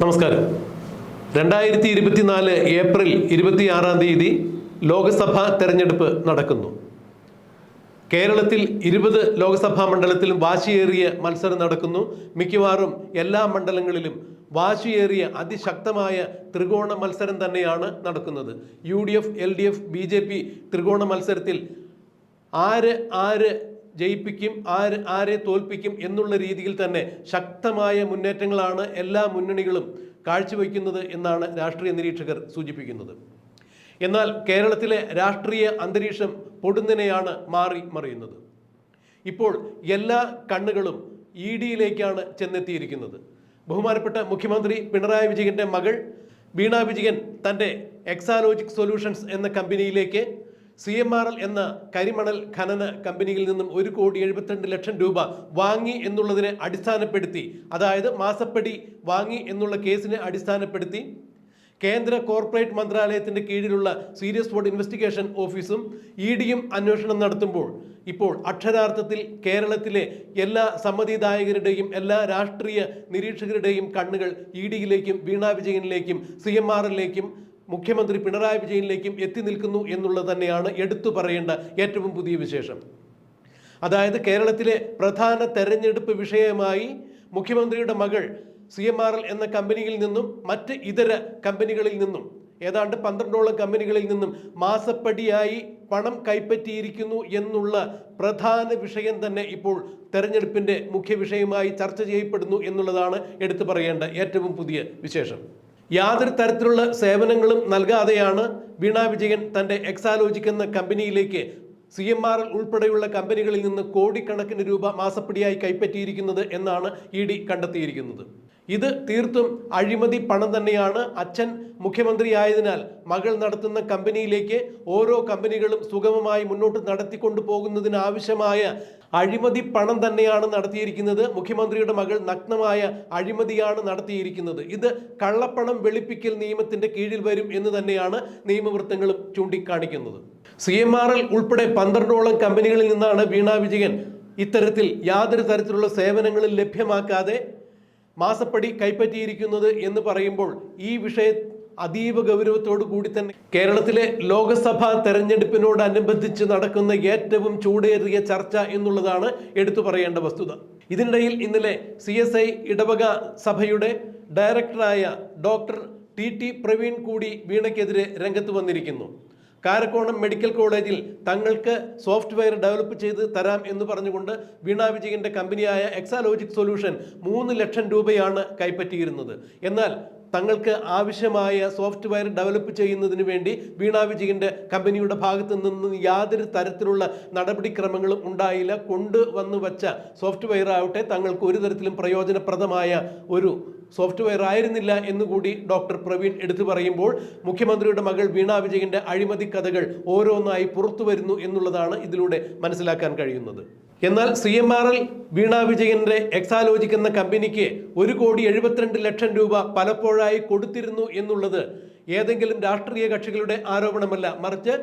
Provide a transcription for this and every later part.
നമസ്കാരം. രണ്ടായിരത്തി ഇരുപത്തിനാല് ഏപ്രിൽ ഇരുപത്തിയാറാം തീയതി ലോക്സഭാ തെരഞ്ഞെടുപ്പ് നടക്കുന്നു. കേരളത്തിൽ ഇരുപത് ലോക്സഭാ മണ്ഡലത്തിലും വാശിയേറിയ മത്സരം നടക്കുന്നു. മിക്കവാറും എല്ലാ മണ്ഡലങ്ങളിലും വാശിയേറിയ അതിശക്തമായ ത്രികോണ മത്സരം തന്നെയാണ് നടക്കുന്നത്. U D F L D F B J P ത്രികോണ മത്സരത്തിൽ ആര് ആര് ജയിപ്പിക്കും ആര് ആരെ തോൽപ്പിക്കും എന്നുള്ള രീതിയിൽ തന്നെ ശക്തമായ മുന്നേറ്റങ്ങളാണ് എല്ലാ മുന്നണികളും കാഴ്ചവെക്കുന്നത് എന്നാണ് രാഷ്ട്രീയ നിരീക്ഷകർ സൂചിപ്പിക്കുന്നത്. എന്നാൽ കേരളത്തിലെ രാഷ്ട്രീയ അന്തരീക്ഷം പൊടുന്നിനെയാണ് മാറി മറിയുന്നത്. ഇപ്പോൾ എല്ലാ കണ്ണുകളും ഇ ഡിയിലേക്കാണ് ചെന്നെത്തിയിരിക്കുന്നത്. ബഹുമാനപ്പെട്ട മുഖ്യമന്ത്രി പിണറായി വിജയന്റെ മകൾ വീണ വിജയൻ തന്റെ എക്സാലോജിക് സൊല്യൂഷൻസ് എന്ന കമ്പനിയിലേക്ക് സി എം ആർ എൽ എന്ന കരിമണൽ ഖനന കമ്പനിയിൽ നിന്നും ഒരു കോടി എഴുപത്തിരണ്ട് ലക്ഷം രൂപ വാങ്ങി എന്നുള്ളതിനെ അടിസ്ഥാനപ്പെടുത്തി അതായത് മാസപ്പടി വാങ്ങി എന്നുള്ള കേസിനെ അടിസ്ഥാനപ്പെടുത്തി കേന്ദ്ര കോർപ്പറേറ്റ് മന്ത്രാലയത്തിന്റെ കീഴിലുള്ള സീരിയസ് ബോർഡ് ഇൻവെസ്റ്റിഗേഷൻ ഓഫീസും ഇ ഡിയും അന്വേഷണം നടത്തുമ്പോൾ ഇപ്പോൾ അക്ഷരാർത്ഥത്തിൽ കേരളത്തിലെ എല്ലാ സമ്മതിദായകരുടെയും എല്ലാ രാഷ്ട്രീയ നിരീക്ഷകരുടെയും കണ്ണുകൾ ഇ ഡിയിലേക്കും വീണ വിജയനിലേക്കും സി എം ആർ എല്ലിലേക്കും മുഖ്യമന്ത്രി പിണറായി വിജയനിലേക്കും എത്തി നിൽക്കുന്നു എന്നുള്ളത് തന്നെയാണ് എടുത്തു പറയേണ്ട ഏറ്റവും പുതിയ വിശേഷം. അതായത് കേരളത്തിലെ പ്രധാന തെരഞ്ഞെടുപ്പ് വിഷയമായി മുഖ്യമന്ത്രിയുടെ മകൾ സി എം ആർ എൽ എന്ന കമ്പനിയിൽ നിന്നും മറ്റ് ഇതര കമ്പനികളിൽ നിന്നും ഏതാണ്ട് പന്ത്രണ്ടോളം കമ്പനികളിൽ നിന്നും മാസപ്പടിയായി പണം കൈപ്പറ്റിയിരിക്കുന്നു എന്നുള്ള പ്രധാന വിഷയം തന്നെ ഇപ്പോൾ തെരഞ്ഞെടുപ്പിന്റെ മുഖ്യ വിഷയമായി ചർച്ച ചെയ്യപ്പെടുന്നു എന്നുള്ളതാണ് എടുത്തു പറയേണ്ട ഏറ്റവും പുതിയ വിശേഷം. യാതൊരു തരത്തിലുള്ള സേവനങ്ങളും നൽകാതെയാണ് വീണ വിജയൻ തന്റെ എക്സാലോജിക് എന്ന കമ്പനിയിലേക്ക് സി എം ആർ ഉൾപ്പെടെയുള്ള കമ്പനികളിൽ നിന്ന് കോടിക്കണക്കിന് രൂപ മാസപ്പടിയായി കൈപ്പറ്റിയിരിക്കുന്നത് എന്നാണ് ഇ ഡി കണ്ടെത്തിയിരിക്കുന്നത്. ഇത് തീർത്തും അഴിമതി പണം തന്നെയാണ്. അച്ഛൻ മുഖ്യമന്ത്രിയായതിനാൽ മകൾ നടത്തുന്ന കമ്പനിയിലേക്ക് ഓരോ കമ്പനികളും സുഗമമായി മുന്നോട്ട് നടത്തിക്കൊണ്ടു പോകുന്നതിനാവശ്യമായ അഴിമതി പണം തന്നെയാണ് നടത്തിയിരിക്കുന്നത്. മുഖ്യമന്ത്രിയുടെ മകൾ നഗ്നമായ അഴിമതിയാണ് നടത്തിയിരിക്കുന്നത്. ഇത് കള്ളപ്പണം വെളുപ്പിക്കൽ നിയമത്തിന്റെ കീഴിൽ വരും എന്ന് തന്നെയാണ് നിയമവൃത്തങ്ങളും ചൂണ്ടിക്കാണിക്കുന്നത്. സി എം ആർ എൽ ഉൾപ്പെടെ പന്ത്രണ്ടോളം കമ്പനികളിൽ നിന്നാണ് വീണ വിജയൻ ഇത്തരത്തിൽ യാതൊരു തരത്തിലുള്ള സേവനങ്ങളും ലഭ്യമാക്കാതെ മാസപ്പടി കൈപ്പറ്റിയിരിക്കുന്നത് എന്ന് പറയുമ്പോൾ ഈ വിഷയ അതീവ ഗൗരവത്തോടു കൂടി തന്നെ കേരളത്തിലെ ലോക്സഭാ തെരഞ്ഞെടുപ്പിനോടനുബന്ധിച്ച് നടക്കുന്ന ഏറ്റവും ചൂടേറിയ ചർച്ച എന്നുള്ളതാണ് എടുത്തു പറയേണ്ട വസ്തുത. ഇതിനിടയിൽ ഇന്നലെ സി എസ് ഐ ഇടവക സഭയുടെ ഡയറക്ടറായ ഡോക്ടർ ടി ടി പ്രവീൺ കൂടി വീണയ്ക്കെതിരെ രംഗത്ത് വന്നിരിക്കുന്നു. കാരക്കോണം മെഡിക്കൽ കോളേജിൽ തങ്ങൾക്ക് സോഫ്റ്റ്വെയർ ഡെവലപ്പ് ചെയ്ത് തരാം എന്ന് പറഞ്ഞുകൊണ്ട് വീണ വിജയന്റെ കമ്പനിയായ എക്സാലോജിക് സൊല്യൂഷൻ മൂന്ന് ലക്ഷം രൂപയാണ് കൈപ്പറ്റിയിരുന്നത്. എന്നാൽ തങ്ങൾക്ക് ആവശ്യമായ സോഫ്റ്റ്വെയർ ഡെവലപ്പ് ചെയ്യുന്നതിന് വേണ്ടി വീണ വിജയന്റെ കമ്പനിയുടെ ഭാഗത്തു നിന്ന് യാതൊരു തരത്തിലുള്ള നടപടിക്രമങ്ങളും ഉണ്ടായില്ല. കൊണ്ടുവന്നു വച്ച സോഫ്റ്റ്വെയർ ആവട്ടെ തങ്ങൾക്ക് ഒരു തരത്തിലും പ്രയോജനപ്രദമായ ഒരു സോഫ്റ്റ്വെയർ ആയിരുന്നില്ല എന്നുകൂടി ഡോക്ടർ പ്രവീൺ എടുത്തു പറയുമ്പോൾ മുഖ്യമന്ത്രിയുടെ മകൾ വീണ വിജയന്റെ അഴിമതി കഥകൾ ഓരോന്നായി പുറത്തു വരുന്നു എന്നുള്ളതാണ് ഇതിലൂടെ മനസ്സിലാക്കാൻ കഴിയുന്നത്. എന്നാൽ C M R L Veena വിജയന്റെ എക്സാലോജിക് എന്ന കമ്പനിക്ക് ഒരു കോടി എഴുപത്തിരണ്ട് ലക്ഷം രൂപ പലപ്പോഴായി കൊടുത്തിരുന്നു എന്നുള്ളത് ഏതെങ്കിലും രാഷ്ട്രീയ കക്ഷികളുടെ ആരോപണമല്ല. മറിച്ച്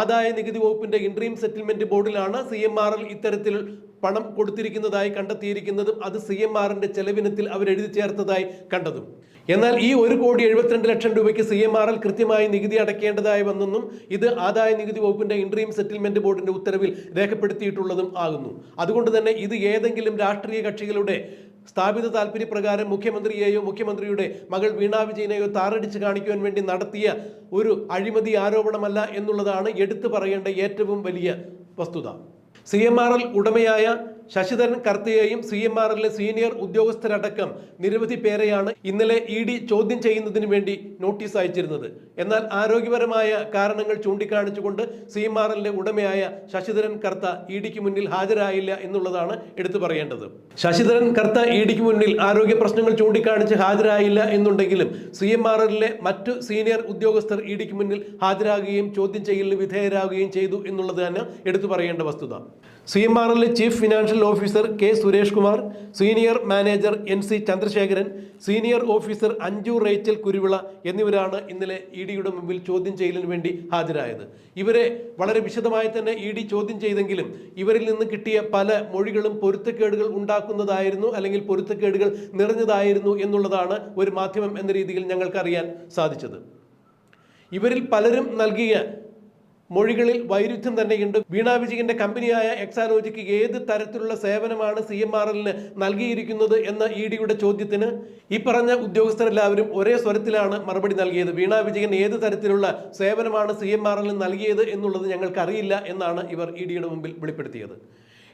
ആദായ നികുതി വകുപ്പിന്റെ ഇൻട്രീം സെറ്റിൽമെന്റ് ബോർഡിലാണ് സി എം ആർ എൽ ഇത്തരത്തിൽ പണം കൊടുത്തിരിക്കുന്നതായി കണ്ടെത്തിയിരിക്കുന്നതും അത് സി എം ആറിന്റെ ചെലവിനത്തിൽ അവർ എഴുതി ചേർത്തതായി കണ്ടതും. എന്നാൽ ഈ ഒരു കോടി എഴുപത്തിരണ്ട് ലക്ഷം രൂപയ്ക്ക് സി എം ആർ എൽ കൃത്യമായി നികുതി അടയ്ക്കേണ്ടതായി വന്നെന്നും ഇത് ആദായ നികുതി വകുപ്പിന്റെ ഇൻട്രീം സെറ്റിൽമെന്റ് ബോർഡിന്റെ ഉത്തരവിൽ രേഖപ്പെടുത്തിയിട്ടുള്ളതും ആകുന്നു. അതുകൊണ്ട് തന്നെ ഇത് ഏതെങ്കിലും രാഷ്ട്രീയ കക്ഷികളുടെ സ്ഥാപിത താല്പര്യപ്രകാരം മുഖ്യമന്ത്രിയെയോ മുഖ്യമന്ത്രിയുടെ മകൾ വീണ വിജയനെയോ താറടിച്ച് കാണിക്കുവാൻ വേണ്ടി നടത്തിയ ഒരു അഴിമതി ആരോപണമല്ല എന്നുള്ളതാണ് എടുത്തു പറയേണ്ട ഏറ്റവും വലിയ വസ്തുത. സി എം ആർ എൽ ഉടമയായ ശശിധരൻ കർത്തയെയും സി എം എല്ലിലെ സീനിയർ ഉദ്യോഗസ്ഥരടക്കം നിരവധി പേരെയാണ് ഇന്നലെ ഇ ഡി ചോദ്യം ചെയ്യുന്നതിന് വേണ്ടി നോട്ടീസ് അയച്ചിരുന്നത്. എന്നാൽ ആരോഗ്യപരമായ കാരണങ്ങൾ ചൂണ്ടിക്കാണിച്ചുകൊണ്ട് സി എം എല്ലിലെ ഉടമയായ ശശിധരൻ കർത്ത ഇ ഡിക്ക് മുന്നിൽ ഹാജരായില്ല എന്നുള്ളതാണ് എടുത്തു പറയേണ്ടത്. ശശിധരൻ കർത്ത ഇ ഡിക്ക് മുന്നിൽ ആരോഗ്യ പ്രശ്നങ്ങൾ ചൂണ്ടിക്കാണിച്ച് ഹാജരായില്ല എന്നുണ്ടെങ്കിലും സി എം എല്ലിലെ മറ്റു സീനിയർ ഉദ്യോഗസ്ഥർ ഇ ഡിക്ക് മുന്നിൽ ഹാജരാകുകയും ചോദ്യം ചെയ്യലിന് വിധേയരാകുകയും ചെയ്തു എന്നുള്ളത് തന്നെ എടുത്തു പറയേണ്ട വസ്തുത. C M R എല്ലിലെ chief financial officer K Suresh Kumar senior manager N C Chandrasekharan senior officer Anju Rachel Kuruvila എന്നിവരാണ് ഇന്നലെ ഇ ഡിയുടെ മുമ്പിൽ ചോദ്യം ചെയ്യലിന് വേണ്ടി ഹാജരായത്. ഇവരെ വളരെ വിശദമായി തന്നെ ഇ ഡി ചോദ്യം ചെയ്തെങ്കിലും ഇവരിൽ നിന്ന് കിട്ടിയ പല മൊഴികളും പൊരുത്തക്കേടുകൾ ഉണ്ടാക്കുന്നതായിരുന്നു അല്ലെങ്കിൽ പൊരുത്തക്കേടുകൾ നിറഞ്ഞതായിരുന്നു എന്നുള്ളതാണ് ഒരു മാധ്യമം എന്ന രീതിയിൽ ഞങ്ങൾക്ക് അറിയാൻ സാധിച്ചത്. ഇവരിൽ പലരും നൽകിയ മൊഴികളിൽ വൈരുദ്ധ്യം തന്നെയുണ്ട്. വീണ വിജയന്റെ കമ്പനിയായ എക്സാലോജിക്ക് ഏത് തരത്തിലുള്ള സേവനമാണ് സി എം ആർ എല്ലിന് നൽകിയിരിക്കുന്നത് എന്ന ഇ ഡിയുടെ ചോദ്യത്തിന് ഈ പറഞ്ഞ ഉദ്യോഗസ്ഥരെല്ലാവരും ഒരേ സ്വരത്തിലാണ് മറുപടി നൽകിയത്. വീണ വിജയൻ ഏത് തരത്തിലുള്ള സേവനമാണ് സി എം ആർ എല്ലിന് നൽകിയത് എന്നുള്ളത് ഞങ്ങൾക്കറിയില്ല എന്നാണ് ഇവർ ഇ ഡിയുടെ മുമ്പിൽ വെളിപ്പെടുത്തിയത്.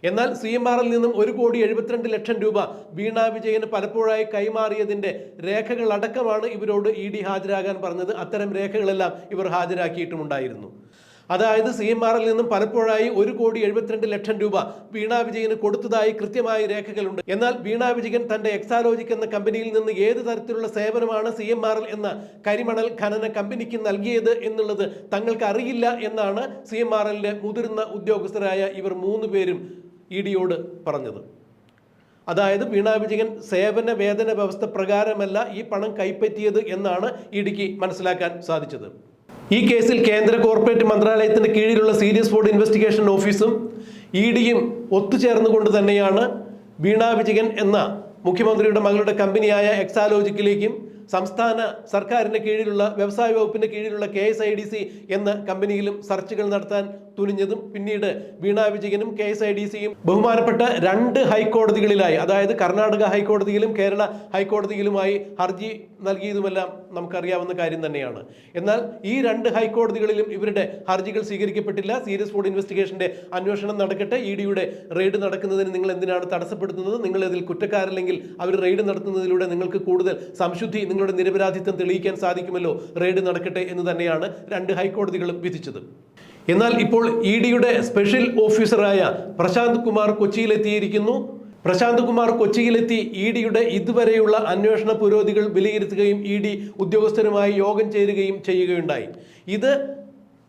എന്നാൽ സി എം ആറിൽ നിന്നും ഒരു കോടി എഴുപത്തിരണ്ട് ലക്ഷം രൂപ വീണ വിജയന് പലപ്പോഴായി കൈമാറിയതിന്റെ രേഖകൾ അടക്കമാണ് ഇവരോട് ഇ ഡി ഹാജരാകാൻ പറഞ്ഞത്. അത്തരം രേഖകളെല്ലാം ഇവർ ഹാജരാക്കിയിട്ടുമുണ്ടായിരുന്നു. അതായത് സി എം ആറിൽ നിന്നും പലപ്പോഴായി ഒരു കോടി എഴുപത്തിരണ്ട് ലക്ഷം രൂപ വീണാ വിജയന് കൊടുത്തതായി കൃത്യമായ രേഖകളുണ്ട്. എന്നാൽ വീണാ വിജയൻ തന്റെ എക്സാലോജിക് എന്ന കമ്പനിയിൽ നിന്ന് ഏത് തരത്തിലുള്ള സേവനമാണ് സി എം ആറിൽ എന്ന കരിമണൽ ഖനന കമ്പനിക്ക് നൽകിയത് എന്നുള്ളത് തങ്ങൾക്ക് അറിയില്ല എന്നാണ് സി എം ആറിലെ മുതിർന്ന ഉദ്യോഗസ്ഥരായ ഇവർ മൂന്ന് പേരും ഇ ഡിയോട് പറഞ്ഞത്. അതായത് വീണാ വിജയൻ സേവന വേതന വ്യവസ്ഥ പ്രകാരമല്ല ഈ പണം കൈപ്പറ്റിയത് എന്നാണ് ഇഡിക്ക് മനസ്സിലാക്കാൻ സാധിച്ചത്. ഈ കേസിൽ കേന്ദ്ര കോർപ്പറേറ്റ് മന്ത്രാലയത്തിന്റെ കീഴിലുള്ള സീരിയസ് ബോർഡ് ഇൻവെസ്റ്റിഗേഷൻ ഓഫീസും ഇ ഡിയും ഒത്തുചേർന്നുകൊണ്ട് തന്നെയാണ് വീണ വിജയൻ എന്ന മുഖ്യമന്ത്രിയുടെ മകളുടെ കമ്പനിയായ എക്സാലോജിക്കിലേക്കും സംസ്ഥാന സർക്കാരിന്റെ കീഴിലുള്ള വ്യവസായ വകുപ്പിന്റെ കീഴിലുള്ള K S I D C എന്ന കമ്പനിയിലും സെർച്ചുകൾ നടത്താൻ തുനിഞ്ഞതും പിന്നീട് വീണ വിജയനും കെ എസ് ഐ ഡി സിയും ബഹുമാനപ്പെട്ട രണ്ട് ഹൈക്കോടതികളിലായി. അതായത് കർണാടക ഹൈക്കോടതിയിലും കേരള ഹൈക്കോടതിയിലുമായി ഹർജി നൽകിയതുമെല്ലാം നമുക്കറിയാവുന്ന കാര്യം തന്നെയാണ്. എന്നാൽ ഈ രണ്ട് ഹൈക്കോടതികളിലും ഇവരുടെ ഹർജികൾ സ്വീകരിക്കപ്പെട്ടില്ല. സീരിയസ് ഫുഡ് ഇൻവെസ്റ്റിഗേഷന്റെ അന്വേഷണം നടക്കട്ടെ. ഇ ഡിയുടെ റെയ്ഡ് നടക്കുന്നതിന് നിങ്ങൾ എന്തിനാണ് തടസ്സപ്പെടുത്തുന്നത്? നിങ്ങൾ ഇതിൽ കുറ്റക്കാരല്ലെങ്കിൽ അവർ റെയ്ഡ് നടത്തുന്നതിലൂടെ നിങ്ങൾക്ക് കൂടുതൽ സംശുദ്ധി നിങ്ങളുടെ നിരപരാധിത്വം തെളിയിക്കാൻ സാധിക്കുമല്ലോ റെയ്ഡ് നടക്കട്ടെ എന്ന് തന്നെയാണ് രണ്ട് ഹൈക്കോടതികളും വിധിച്ചത്. എന്നാൽ ഇപ്പോൾ ഇ ഡിയുടെ സ്പെഷ്യൽ ഓഫീസറായ പ്രശാന്ത് കുമാർ കൊച്ചിയിലെത്തിയിരിക്കുന്നു. പ്രശാന്ത് കുമാർ കൊച്ചിയിലെത്തി ഇ ഡിയുടെ ഇതുവരെയുള്ള അന്വേഷണ പുരോഗതികൾ വിലയിരുത്തുകയും ഇ ഡി ഉദ്യോഗസ്ഥരുമായി യോഗം ചേരുകയും ചെയ്യുകയുണ്ടായി. ഇത്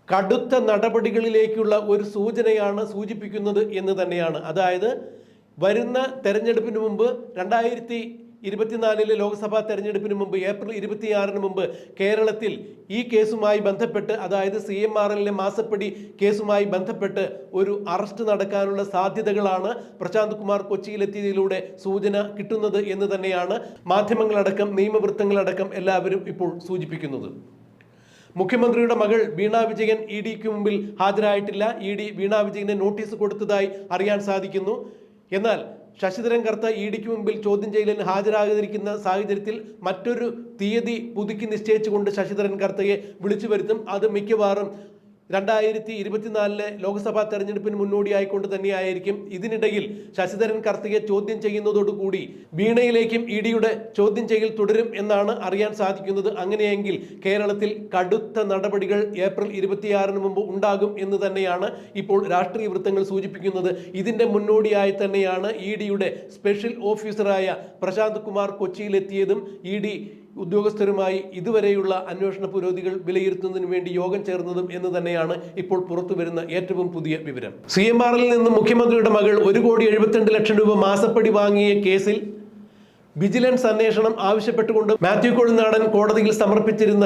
കടുത്ത നടപടികളിലേക്കുള്ള ഒരു സൂചനയാണ് സൂചിപ്പിക്കുന്നത് എന്ന് തന്നെയാണ്. അതായത് വരുന്ന തെരഞ്ഞെടുപ്പിന് മുമ്പ് രണ്ടായിരത്തി ഇരുപത്തിനാലിലെ ലോക്സഭാ തെരഞ്ഞെടുപ്പിന് മുമ്പ് ഏപ്രിൽ ഇരുപത്തിയാറിന് മുമ്പ് കേരളത്തിൽ ഈ കേസുമായി ബന്ധപ്പെട്ട് അതായത് സി എം ആർ എല്ലിലെ മാസപ്പടി കേസുമായി ബന്ധപ്പെട്ട് ഒരു അറസ്റ്റ് നടക്കാനുള്ള സാധ്യതകളാണ് പ്രശാന്ത് കുമാർ കൊച്ചിയിലെത്തിയതിലൂടെ സൂചന കിട്ടുന്നത് എന്ന് തന്നെയാണ് മാധ്യമങ്ങളടക്കം നിയമവൃത്തങ്ങളടക്കം എല്ലാവരും ഇപ്പോൾ സൂചിപ്പിക്കുന്നത്. മുഖ്യമന്ത്രിയുടെ മകൾ വീണ വിജയൻ ഇ ഡിക്ക് മുമ്പിൽ ഹാജരായിട്ടില്ല. ഇ ഡി വീണ വിജയന് നോട്ടീസ് കൊടുത്തതായി അറിയാൻ സാധിക്കുന്നു. എന്നാൽ ശശിധരൻ കർത്ത ഇ ഡിക്ക് മുമ്പിൽ ചോദ്യം ചെയ്യലിന് ഹാജരാകാതിരിക്കുന്ന സാഹചര്യത്തിൽ മറ്റൊരു തീയതി പുതുക്കി നിശ്ചയിച്ചുകൊണ്ട് ശശിധരൻ കർത്തയെ വിളിച്ചു വരുത്തും. അത് മിക്കവാറും രണ്ടായിരത്തി ഇരുപത്തിനാലിലെ ലോക്സഭാ തെരഞ്ഞെടുപ്പിന് മുന്നോടിയായിക്കൊണ്ട് തന്നെയായിരിക്കും ഇതിനിടയിൽ ശശിധരൻ കർത്തികെ ചോദ്യം ചെയ്യുന്നതോടുകൂടി വീണയിലേക്കും ഇ ഡിയുടെ ചോദ്യം ചെയ്യൽ തുടരും എന്നാണ് അറിയാൻ സാധിക്കുന്നത്. അങ്ങനെയെങ്കിൽ കേരളത്തിൽ കടുത്ത നടപടികൾ ഏപ്രിൽ ഇരുപത്തിയാറിന് മുമ്പ് ഉണ്ടാകും എന്ന് തന്നെയാണ് ഇപ്പോൾ രാഷ്ട്രീയ വൃത്തങ്ങൾ സൂചിപ്പിക്കുന്നത്. ഇതിന്റെ മുന്നോടിയായി തന്നെയാണ് ഇ ഡിയുടെ സ്പെഷ്യൽ ഓഫീസറായ പ്രശാന്ത് കുമാർ കൊച്ചിയിലെത്തിയതും ഇ ഡി ഉദ്യോഗസ്ഥരുമായി ഇതുവരെയുള്ള അന്വേഷണ പുരോഗതികൾ വിലയിരുത്തുന്നതിന് വേണ്ടി യോഗം ചേർന്നതും എന്ന് തന്നെയാണ് ഇപ്പോൾ പുറത്തു വരുന്ന ഏറ്റവും പുതിയ വിവരം. സി എം ആറിൽ നിന്ന് മുഖ്യമന്ത്രിയുടെ മകൾ ഒരു കോടി എഴുപത്തിരണ്ട് ലക്ഷം രൂപ മാസപ്പടി വാങ്ങിയ കേസിൽ വിജിലൻസ് അന്വേഷണം ആവശ്യപ്പെട്ടുകൊണ്ട് മാത്യു കൊഴുനാടൻ കോടതിയിൽ സമർപ്പിച്ചിരുന്ന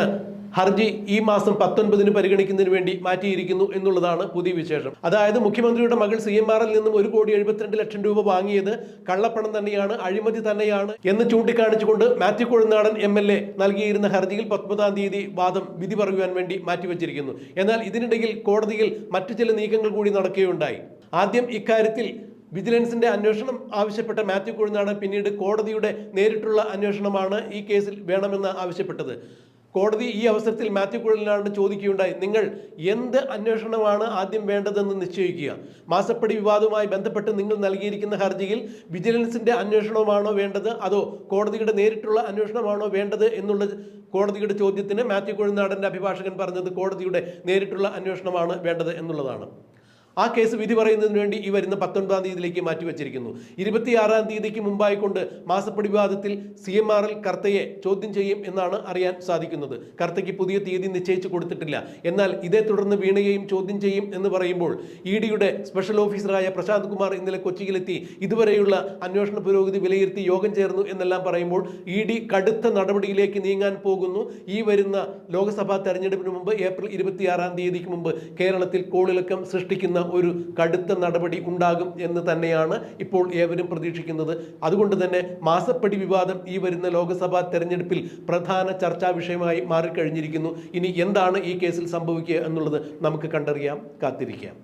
ഹർജി ഈ മാസം പത്തൊൻപതിന് പരിഗണിക്കുന്നതിന് വേണ്ടി മാറ്റിയിരിക്കുന്നു എന്നുള്ളതാണ് പുതിയ വിശേഷം. അതായത് മുഖ്യമന്ത്രിയുടെ മകൾ സി എം ആറിൽ നിന്നും ഒരു കോടി എഴുപത്തിരണ്ട് ലക്ഷം രൂപ വാങ്ങിയത് കള്ളപ്പണം തന്നെയാണ് അഴിമതി തന്നെയാണ് എന്ന് ചൂണ്ടിക്കാണിച്ചുകൊണ്ട് Mathew Kuzhalnadan M L A നൽകിയിരുന്ന ഹർജിയിൽ പത്തൊമ്പതാം തീയതി വാദം വിധി പറയുവാൻ വേണ്ടി മാറ്റിവെച്ചിരിക്കുന്നു. എന്നാൽ ഇതിനിടയിൽ കോടതിയിൽ മറ്റു ചില നീക്കങ്ങൾ കൂടി നടക്കുകയുണ്ടായി. ആദ്യം ഇക്കാര്യത്തിൽ വിജിലൻസിന്റെ അന്വേഷണം ആവശ്യപ്പെട്ട മാത്യു കൊഴുനാടൻ പിന്നീട് കോടതിയുടെ നേരിട്ടുള്ള അന്വേഷണമാണ് ഈ കേസിൽ വേണമെന്ന് ആവശ്യപ്പെട്ടത്. കോടതി ഈ അവസരത്തിൽ മാത്യു കുഴലിനാട് ചോദിക്കുകയുണ്ടായി നിങ്ങൾ എന്ത് അന്വേഷണമാണ് ആദ്യം വേണ്ടതെന്ന് നിശ്ചയിക്കുക? മാസപ്പടി വിവാദവുമായി ബന്ധപ്പെട്ട് നിങ്ങൾ നൽകിയിരിക്കുന്ന ഹർജിയിൽ വിജിലൻസിന്റെ അന്വേഷണമാണോ വേണ്ടത്? അതോ കോടതിയുടെ നേരിട്ടുള്ള അന്വേഷണമാണോ വേണ്ടത്? എന്നുള്ള കോടതിയുടെ ചോദ്യത്തിന് മാത്യു കുഴൽനാടന്റെ അഭിഭാഷകൻ പറഞ്ഞത് കോടതിയുടെ നേരിട്ടുള്ള അന്വേഷണമാണ് വേണ്ടത് എന്നുള്ളതാണ്. ആ കേസ് വിധി പറയുന്നതിന് വേണ്ടി ഈ വരുന്ന പത്തൊൻപതാം തീയതിയിലേക്ക് മാറ്റിവെച്ചിരിക്കുന്നു. ഇരുപത്തിയാറാം തീയതിക്ക് മുമ്പായിക്കൊണ്ട് കൊണ്ട് മാസപ്പടിവാദത്തിൽ സി എം ആർ എൽ കർത്തയെ ചോദ്യം ചെയ്യും എന്നാണ് അറിയാൻ സാധിക്കുന്നത്. കർത്തയ്ക്ക് പുതിയ തീയതി നിശ്ചയിച്ചു കൊടുത്തിട്ടില്ല. എന്നാൽ ഇതേ തുടർന്ന് വീണയെയും ചോദ്യം ചെയ്യും എന്ന് പറയുമ്പോൾ ഇ ഡിയുടെ സ്പെഷ്യൽ ഓഫീസറായ പ്രശാന്ത് കുമാർ ഇന്നലെ കൊച്ചിയിലെത്തി ഇതുവരെയുള്ള അന്വേഷണ പുരോഗതി വിലയിരുത്തി യോഗം ചേർന്നു എന്നെല്ലാം പറയുമ്പോൾ ഇ ഡി കടുത്ത നടപടിയിലേക്ക് നീങ്ങാൻ പോകുന്നു. ഈ വരുന്ന ലോക്സഭാ തെരഞ്ഞെടുപ്പിന് മുമ്പ് ഏപ്രിൽ ഇരുപത്തിയാറാം തീയതിക്ക് മുമ്പ് കേരളത്തിൽ കോളിളക്കം സൃഷ്ടിക്കുന്ന ഒരു കടുത്ത നടപടി ഉണ്ടാകും എന്ന് തന്നെയാണ് ഇപ്പോൾ ഏവരും പ്രതീക്ഷിക്കുന്നത്. അതുകൊണ്ട് തന്നെ മാസപ്പടി വിവാദം ഈ വരുന്ന ലോക്സഭാ തെരഞ്ഞെടുപ്പിൽ പ്രധാന ചർച്ചാ വിഷയമായി മാറിക്കഴിഞ്ഞിരിക്കുന്നു. ഇനി എന്താണ് ഈ കേസിൽ സംഭവിക്കുക എന്നുള്ളത് നമുക്ക് കണ്ടറിയാം കാത്തിരിക്കാം.